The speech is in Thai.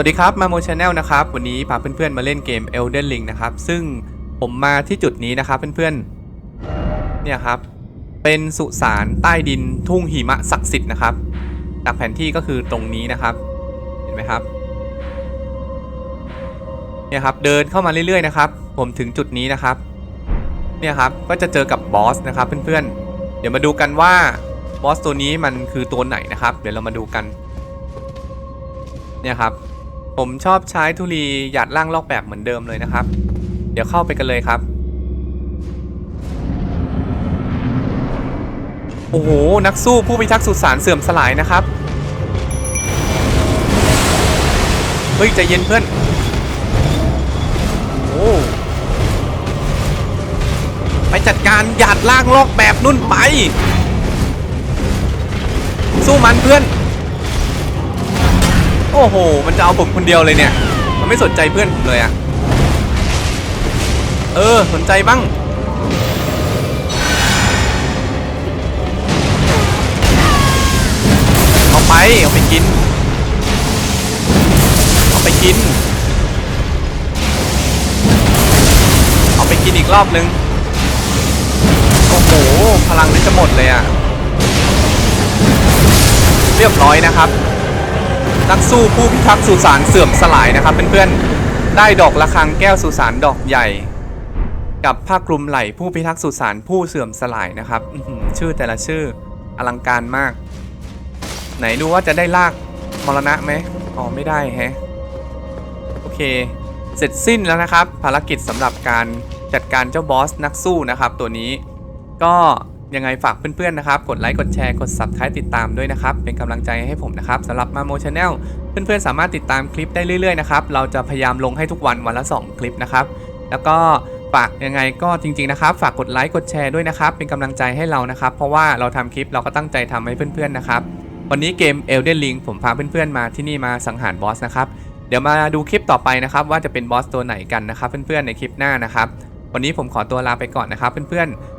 สวัสดีครับมาโมชาแนลนะครับ วันนี้พาเพื่อนๆมาเล่นเกม Elden Ring นะครับ ซึ่งผมมาที่จุดนี้นะครับเพื่อนๆ เนี่ยครับ เป็นสุสานใต้ดินทุ่งหิมะศักดิ์สิทธิ์นะครับ จากแผนที่ก็คือตรงนี้นะครับ เห็นไหมครับ เนี่ยครับเดินเข้ามาเรื่อยๆนะครับ ผมถึงจุดนี้นะครับ เนี่ยครับก็จะเจอกับบอสนะครับเพื่อนๆ เดี๋ยวมาดูกันว่าบอสตัวนี้มันคือตัวไหนนะครับ เดี๋ยวเรามาดูกัน เนี่ยครับ ผมชอบใช้ทุลีหยาดล่างลอกแบบเหมือนเดิมเลยนะครับ เดี๋ยวเข้าไปกันเลยครับ โอ้โห นักสู้ผู้พิทักษ์สุสานเสื่อมสลายนะครับ เฮ้ยใจเย็นเพื่อน โอ้ไปจัดการหยาดล่างลอกแบบนุ่นไป สู้มันเพื่อน อ้โห มันจะเอาผมคนเดียวเลยเนี่ย มันไม่สนใจเพื่อนผมเลยอะเออ สนใจบ้าง เอาไป เอาไปกิน เอาไปกิน เอาไปกินอีกรอบนึง โอ้โห พลังนี่จะหมดเลยอะเรียบร้อยนะครับ นักสู้ผู้พิทักษ์สุสานเสื่อมสลายนะครับเพื่อนๆได้ดอกระฆังแก้วสุสานดอกใหญ่ กับผ้าคลุมไหล่ผู้พิทักษ์สุสานผู้เสื่อมสลายนะครับชื่อแต่ละชื่ออลังการมาก ไหนดูว่าจะได้ลากมรณะไหมอ๋อไม่ได้แฮะโอเค เสร็จสิ้นแล้วนะครับ ภารกิจสำหรับการจัดการเจ้าบอสนักสู้นะครับ ตัวนี้ก็ ยังไงฝากเพื่อนๆนะครับ กดไลค์ กดแชร์ กด subscribe ติดตามด้วยนะครับ เป็นกำลังใจให้ผมนะครับสำหรับมาโมชาแนลเพื่อนๆสามารถติดตามคลิปได้เรื่อยๆนะครับ เราจะพยายามลงให้ทุกวันวันละ 2 คลิปนะครับ แล้วก็ฝากยังไงก็จริงๆนะครับ ฝากกดไลค์ กดแชร์ด้วยนะครับ เป็นกำลังใจให้เรานะครับ เพราะว่าเราทำคลิปเราก็ตั้งใจทำให้เพื่อนๆนะครับ วันนี้เกม Elden Ring ผมพาเพื่อนๆมาที่นี่มาสังหารบอสนะครับ เดี๋ยวมาดูคลิปต่อไปนะครับ ว่าจะเป็นบอสตัวไหนกันนะครับ เพื่อนๆในคลิปหน้านะครับ วันนี้ผมขอตัวลาไปก่อนนะครับเพื่อนๆ